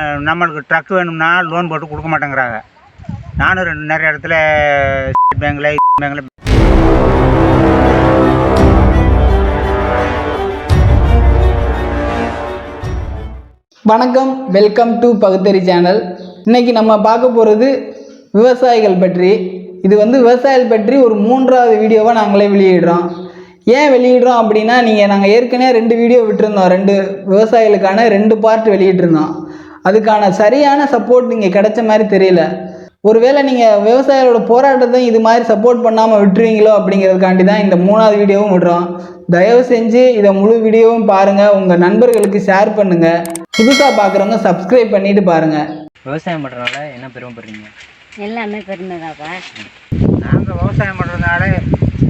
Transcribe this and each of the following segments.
நம்மளுக்கு ட்ரக் வேணும்னா லோன் போட்டு கொடுக்க மாட்டேங்கிறாங்க. நானும் ரெண்டு நிறைய இடத்துல ஸ்டேட் பேங்கில் பேங்க்கில் வணக்கம் வெல்கம் டு பகுத்தறி சேனல் இன்றைக்கி நம்ம பார்க்க போகிறது விவசாயிகள் பற்றி. இது வந்து விவசாயிகள் பற்றி ஒரு மூன்றாவது வீடியோவாக நாங்களே வெளியிடுறோம். ஏன் வெளியிடுறோம் அப்படின்னா நீங்கள் நாங்கள் ஏற்கனவே ரெண்டு வீடியோ விட்டுருந்தோம். ரெண்டு விவசாயிகளுக்கான ரெண்டு பார்ட் வெளியிட்டிருந்தோம். அதுக்கான சரியான சப்போர்ட் நீங்கள் கிடைச்ச மாதிரி தெரியல. ஒருவேளை நீங்கள் விவசாயிகளோட போராட்டத்தை இது மாதிரி சப்போர்ட் பண்ணாமல் விட்டுருவீங்களோ அப்படிங்கிறதுக்காண்டி தான் இந்த மூணாவது வீடியோவும் விடுறோம். தயவு செஞ்சு இதை முழு வீடியோவும் பாருங்கள் உங்கள் நண்பர்களுக்கு ஷேர் பண்ணுங்கள் புதுசாக பார்க்குறவங்க சப்ஸ்கிரைப் பண்ணிட்டு பாருங்கள் விவசாயம் பண்ணுறதுனால என்ன பெருமைப்படுறீங்க எல்லாமே பெருமைதாப்பா நாங்கள் விவசாயம் பண்ணுறதுனால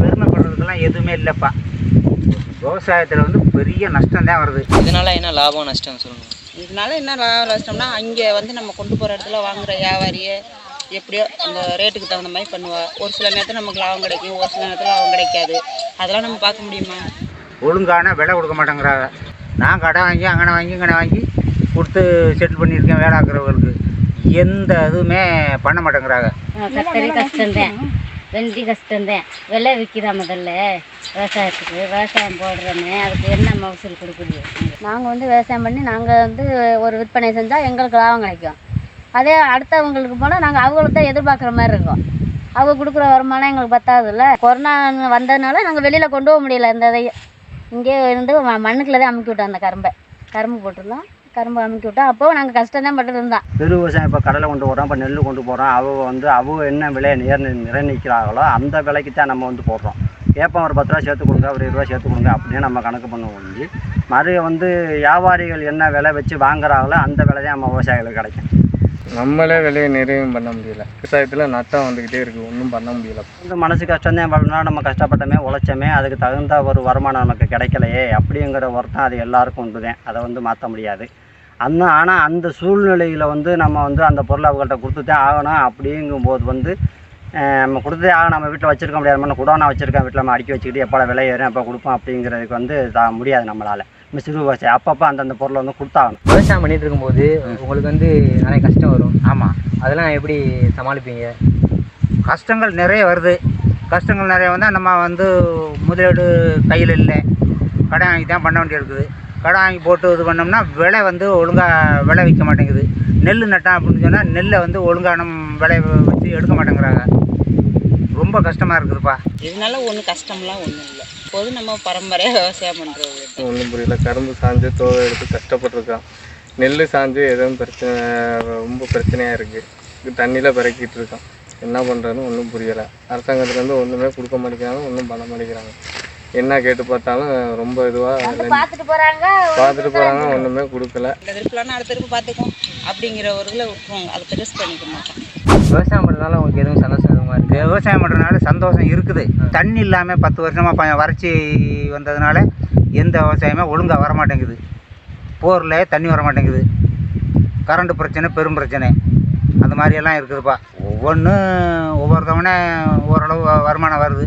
பெருமைப்படுறதுக்கெல்லாம் எதுவுமே இல்லைப்பா. விவசாயத்தில் வந்து பெரிய நஷ்டம் தான் வருது. இதனால என்ன லாபம் நஷ்டம் சொல்லுங்கள் இதனால என்ன லா- நஷ்டம்னா அங்கே வந்து நம்ம கொண்டு போகிற இடத்துல வாங்குற வியாபாரியே எப்படியோ அந்த ரேட்டுக்கு தகுந்த மாதிரி பண்ணுவா. ஒரு சில நேரத்தில் நமக்கு லாபம் கிடைக்கும் ஒரு சில நேரத்தில் லாபம் கிடைக்காது. அதெல்லாம் நம்ம பார்க்க முடியுமா? ஒழுங்கான விலை கொடுக்க மாட்டேங்கிறாங்க. நான் கடை வாங்கி அங்கனை வாங்கி இங்கனை வாங்கி கொடுத்து செட்டில் பண்ணியிருக்கேன் வேலை ஆக்குறவங்களுக்கு. எந்த இதுவுமே பண்ண மாட்டேங்கிறாங்க. கத்தரி கஷ்டம்தான். வெண்டி விலை விற்கிறா முதல்ல? விவசாயத்துக்கு விவசாயம் போடுறோமே அதுக்கு என்ன மகசூல் கொடுக்குது? நாங்கள் வந்து விவசாயம் பண்ணி நாங்கள் வந்து ஒரு விற்பனை செஞ்சால் எங்களுக்கு லாபம் கிடைக்கும். அதே அடுத்தவங்களுக்கு போனால் நாங்கள் அவங்களுக்கு தான் எதிர்பார்க்குற மாதிரி இருக்கும். அவங்க கொடுக்குற வருமானம் எங்களுக்கு பத்தாதுல்ல. கொரோனா வந்ததுனால நாங்கள் வெளியில் கொண்டு போக முடியல. இந்த இதையும் இங்கே இருந்து ம- தான் அமுக்கி விட்டோம் அந்த கரும்பை. கரும்பு போட்டிருந்தோம். கரும்பு அமுக்கி விட்டோம் அப்போவும் நாங்கள் கஷ்டம் தான் பட்டு இருந்தோம். பெரு விவசாயம் இப்போ கடலை கொண்டு போகிறோம் இப்போ நெல் கொண்டு போகிறோம் அவங்க வந்து அவங்க என்ன விலையை நிர் நிர்ணயிக்கிறாங்களோ அந்த விலைக்கு தான் நம்ம வந்து போடுறோம். ஏப்பம் ஒரு பத்து ரூபா சேர்த்து கொடுங்க ஒரு இருபது ரூபா சேர்த்து கொடுங்க அப்படின்னு நம்ம கணக்கு பண்ணுவோம் ஒழிஞ்சு மறு வந்து வியாபாரிகள் என்ன விலை வச்சு வாங்குறாங்களோ அந்த விலை தான் நம்ம விவசாயிகளுக்கு கிடைக்கும். நம்மளே விலையை நிறைவும் பண்ண முடியல. விவசாயத்தில் நட்டம் வந்துக்கிட்டே இருக்குது ஒன்றும் பண்ண முடியல. வந்து மனசு கஷ்டம் தான் நம்ம கஷ்டப்பட்டோமே உழைச்சோமே அதுக்கு தகுந்த ஒரு வருமானம் நமக்கு கிடைக்கலையே அப்படிங்கிற வருத்தம் அது எல்லாருக்கும் உண்டு தான் அதை வந்து மாற்ற முடியாது. அந்த ஆனால் அந்த சூழ்நிலையில் வந்து நம்ம வந்து அந்த பொருளை அவங்கள்ட்ட கொடுத்து தான் ஆகணும். அப்படிங்கும்போது வந்து நம்ம கொடுத்தே ஆகணும். நம்ம வீட்டில் வச்சிருக்க முடியாது. நம்ம குடோனா வச்சிருக்கேன். வீட்டில் நம்ம அடுக்கி வச்சுக்கிட்டு எப்போ விலை ஏறும் எப்போ கொடுப்போம் அப்படிங்கிறதுக்கு வந்து தா முடியாது நம்மளால். நம்ம சிறு விவசாயம் அப்பப்போ அந்தந்த பொருளை வந்து கொடுத்தாகணும். விவசாயம் பண்ணிட்டு இருக்கும்போது உங்களுக்கு வந்து நிறைய கஷ்டம் வரும். ஆமாம் அதெல்லாம் எப்படி சமாளிப்பீங்க? கஷ்டங்கள் நிறைய வருது. கஷ்டங்கள் நிறைய வந்தால் நம்ம வந்து முதலீடு கையில் இல்லை. கடன் வாங்கி தான் பண்ண வேண்டியிருக்குது கடன் வாங்கி போட்டு இது பண்ணோம்னா விலை வந்து ஒழுங்காக விலை விற்க மாட்டேங்குது. நெல் நட்டான் அப்படின்னு சொன்னால் நெல்லை வந்து ஒழுங்கான விலை வச்சு எடுக்க மாட்டேங்கிறாங்க. ரொம்ப கஷ்டமாக இருக்குதுப்பா. இதனால ஒன்றும் கஷ்டம்லாம் ஒன்றும் இல்லை. இப்போது நம்ம பரம்பரையாக விவசாயம் பண்ணுறது ஒன்றும் புரியல. கரும்பு சாஞ்சு தோவை எடுத்து கஷ்டப்பட்டிருக்கான். நெல் சாஞ்சு எதுவும் பிரச்சனை ரொம்ப பிரச்சனையாக இருக்குது தண்ணியில் பிறக்கிட்டு இருக்கான். என்ன பண்ணுறதுன்னு ஒன்றும் புரியலை. அரசாங்கத்துலேருந்து ஒன்றுமே கொடுக்க மாட்டேங்கிறாங்க ஒன்றும் பண்ண மாட்டேங்கிறாங்க. என்ன கேட்டு பார்த்தாலும் ரொம்ப இதுவாக பார்த்துட்டு போகிறாங்க பார்த்துட்டு போகிறாங்க ஒன்றுமே கொடுக்கல. இந்த திருப்பிலாம் அடுத்த திருப்பு பார்த்துக்கும் அப்படிங்கிற ஒரு இதில் விட்டுருவாங்க. அதை பெருசு பண்ணிக்க மாட்டோம். விவசாயம் பண்ணுறதுனால உங்களுக்கு எதுவும் சந்தோஷம் எதுவுமா இருக்குது விவசாயம் பண்ணுறதுனால சந்தோஷம் இருக்குது. தண்ணி இல்லாமல் பத்து வருஷமாக வறட்சி வந்ததுனால எந்த விவசாயமே ஒழுங்காக வர மாட்டேங்குது போரில் தண்ணி வர மாட்டேங்குது கரண்ட் பிரச்சனை பெரும் பிரச்சனை. அந்த மாதிரியெல்லாம் இருக்குதுப்பா. ஒவ்வொன்றும் ஒவ்வொரு தவணை ஓரளவு வருமானம் வருது.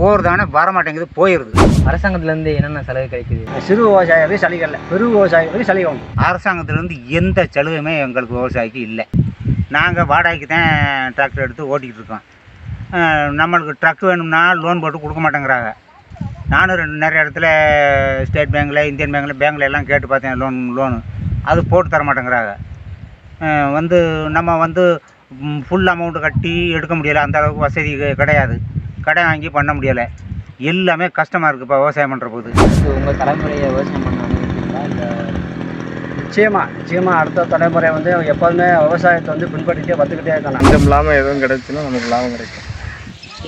ஒவ்வொரு தவணை வர மாட்டேங்குது போயிடுது அரசாங்கத்துலேருந்து என்னென்ன சலுகை கிடைக்குது? சிறு விவசாயிகளுக்கு சலுகை இல்லை. பெரு விவசாயிகளுக்கு சலுகை உண்டு. அரசாங்கத்திலேருந்து எந்த சலுகையுமே எங்களுக்கு விவசாயிக்கு இல்லை. நாங்கள் வாடகைக்கு தான் டிராக்டர் எடுத்து ஓட்டிக்கிட்டு இருக்கோம். நம்மளுக்கு ட்ரக் வேணும்னா லோன் போட்டு கொடுக்க மாட்டேங்கிறாங்க. நானும் ரெண்டு நிறைய இடத்துல ஸ்டேட் பேங்க்கில் இந்தியன் பேங்க்கில் பேங்க்கில் எல்லாம் கேட்டு பார்த்தேன் லோன் லோனு அது போட்டு தர மாட்டேங்கிறாங்க. வந்து நம்ம வந்து ஃபுல் அமௌண்ட்டு கட்டி எடுக்க முடியலை. அந்த அளவுக்கு வசதி கிடையாது. கடன் வாங்கி பண்ண முடியலை. எல்லாமே கஷ்டமாக இருக்குப்பா விவசாயம் பண்ணுற போது. உங்கள் தலைமுறையை விவசாயம் பண்ண நிச்சயமாக நிச்சயமாக அடுத்த தலைமுறை வந்து எப்போதுமே விவசாயத்தை வந்து பின்பற்றிட்டே வந்துக்கிட்டே இருக்கலாம் பஞ்சம் இல்லாமல் எதுவும் கிடைச்சுன்னா நமக்கு லாபம் கிடைக்கும்.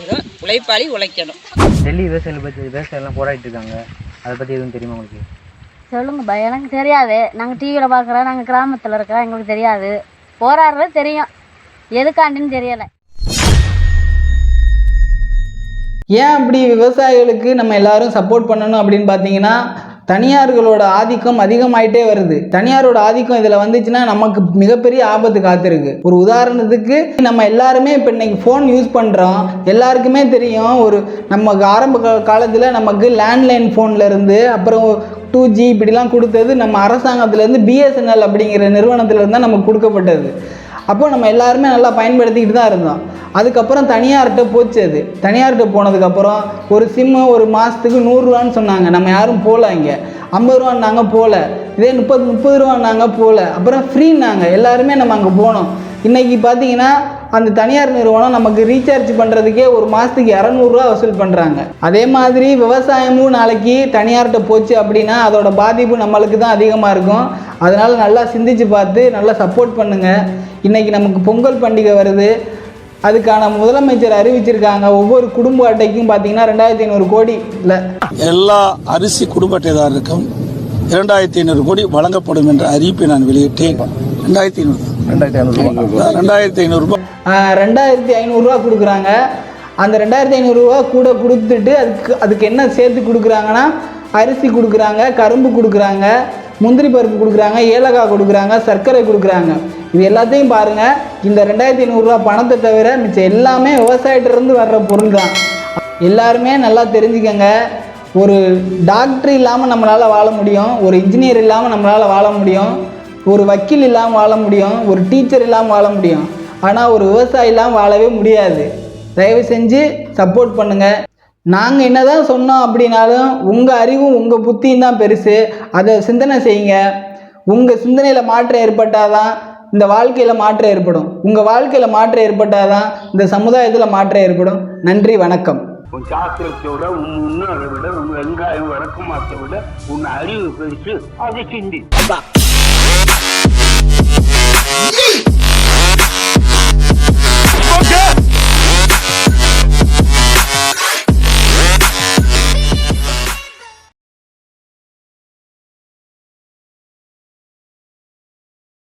ஏதோ உழைப்பாளி உழைக்கணும். டெல்லி விவசாயிகள் பற்றி விவசாயம்லாம் போராடிட்டு இருக்காங்க. அதை பற்றி எதுவும் தெரியுமா உங்களுக்கு? சொல்லுங்கப்பா எனக்கு தெரியாது. நாங்கள் டிவியில் பார்க்குறோம் நாங்கள் கிராமத்தில் இருக்கோம் எங்களுக்கு தெரியாது. போராடுறது தெரியும். எதுக்காண்டின்னு தெரியலை. ஏன் அப்படி விவசாயிகளுக்கு நம்ம எல்லாரும் சப்போர்ட் பண்ணணும் அப்படின்னு பார்த்தீங்கன்னா தனியார்களோட ஆதிக்கம் அதிகமாயிட்டே வருது. தனியாரோட ஆதிக்கம் இதில் வந்துச்சுன்னா நமக்கு மிகப்பெரிய ஆபத்து காத்திருக்கு. ஒரு உதாரணத்துக்கு நம்ம எல்லாருமே இப்போ இன்னைக்கு ஃபோன் யூஸ் பண்ணுறோம் எல்லாருக்குமே தெரியும் ஒரு நமக்கு ஆரம்ப காலத்தில் நமக்கு லேண்ட்லைன் ஃபோன்ல இருந்து அப்புறம் டூ ஜி இப்படிலாம் கொடுத்தது நம்ம அரசாங்கத்துலேருந்து பிஎஸ்என்எல் அப்படிங்கிற நிறுவனத்துலேருந்து தான் நமக்கு கொடுக்கப்பட்டது. அப்போ நம்ம எல்லாருமே நல்லா பயன்படுத்திக்கிட்டு தான் இருந்தோம். அதுக்கப்புறம் தனியார்கிட்ட போச்சு அது. தனியார்கிட்ட போனதுக்கப்புறம் ஒரு சிம்மு ஒரு மாதத்துக்கு நூறுரூவான்னு சொன்னாங்க. நம்ம யாரும் போகல இங்கே. ஐம்பது ரூபான்னாங்க போகல இதே முப்பது முப்பது ரூபான்னாங்க போகல அப்புறம் ஃப்ரீன்னாங்க எல்லாருமே நம்ம அங்கே போனோம். இன்றைக்கி பார்த்தீங்கன்னா அந்த தனியார் நிறுவனம் நமக்கு ரீசார்ஜ் பண்ணுறதுக்கே ஒரு மாதத்துக்கு இரநூறுவா வசூல் பண்ணுறாங்க அதே மாதிரி விவசாயமும் நாளைக்கு தனியார்கிட்ட போச்சு அப்படின்னா அதோட பாதிப்பு நம்மளுக்கு தான் அதிகமாக இருக்கும். அதனால் நல்லா சிந்திச்சு பார்த்து நல்லா சப்போர்ட் பண்ணுங்கள் இன்றைக்கி நமக்கு பொங்கல் பண்டிகை வருது. அதுக்கான முதலமைச்சர் அறிவிச்சிருக்காங்க. ஒவ்வொரு குடும்ப அட்டைக்கும் பார்த்தீங்கன்னா ரெண்டாயிரத்தி ஐநூறு கோடி இல்லை எல்லா அரிசி குடும்ப அட்டைதாரருக்கும் இரண்டாயிரத்தி ஐநூறு கோடி வழங்கப்படும் என்ற அறிவிப்பை நான் வெளியிட்டேன். ரெண்டாயிரத்தி ஐநூறு. ரெண்டாயிரத்தி ஐநூறு ரூபாய் ஆஹ் ரெண்டாயிரத்தி ஐநூறுரூவா கொடுக்குறாங்க. அந்த ரெண்டாயிரத்தி ஐநூறுரூவா கூட கொடுத்துட்டு அதுக்கு அதுக்கு என்ன சேர்த்து கொடுக்குறாங்கன்னா அரிசி கொடுக்குறாங்க கரும்பு கொடுக்குறாங்க. முந்திரி பருப்பு கொடுக்குறாங்க ஏலக்காய் கொடுக்குறாங்க சர்க்கரை கொடுக்குறாங்க. இது எல்லாத்தையும் பாருங்கள் இந்த ரெண்டாயிரத்தி ஐநூறுரூவா பணத்தை தவிர மிச்சம் எல்லாமே விவசாயத்திலிருந்து வர்ற பொருள் தான். எல்லாருமே நல்லா தெரிஞ்சுக்கங்க ஒரு டாக்டர் இல்லாமல் நம்மளால் வாழ முடியும் ஒரு இன்ஜினியர் இல்லாமல் நம்மளால் வாழ முடியும் ஒரு வக்கீல் இல்லாமல் வாழ முடியும் ஒரு டீச்சர் இல்லாமல் வாழ முடியும். ஆனால் ஒரு விவசாயி இல்லாமல் வாழவே முடியாது. தயவு செஞ்சு சப்போர்ட் பண்ணுங்கள் நாங்கள் என்ன தான் சொன்னோம் அப்படின்னாலும் உங்கள் அறிவும் உங்கள் புத்தியும் தான் பெருசு. அதை சிந்தனை செய்யுங்க. உங்கள் சிந்தனையில் மாற்றம் ஏற்பட்டால் தான் இந்த வாழ்க்கையில் மாற்றம் ஏற்படும். உங்கள் வாழ்க்கையில் மாற்றம் ஏற்பட்டால் தான் இந்த சமுதாயத்தில் மாற்றம் ஏற்படும். நன்றி வணக்கம். உன் சாஸ்திரத்தை விட உன் முன்னோரை விட உன் வெங்காயம் வழக்கமாத்தை விட உன் அறிவு பெருசு அதை சிந்தி.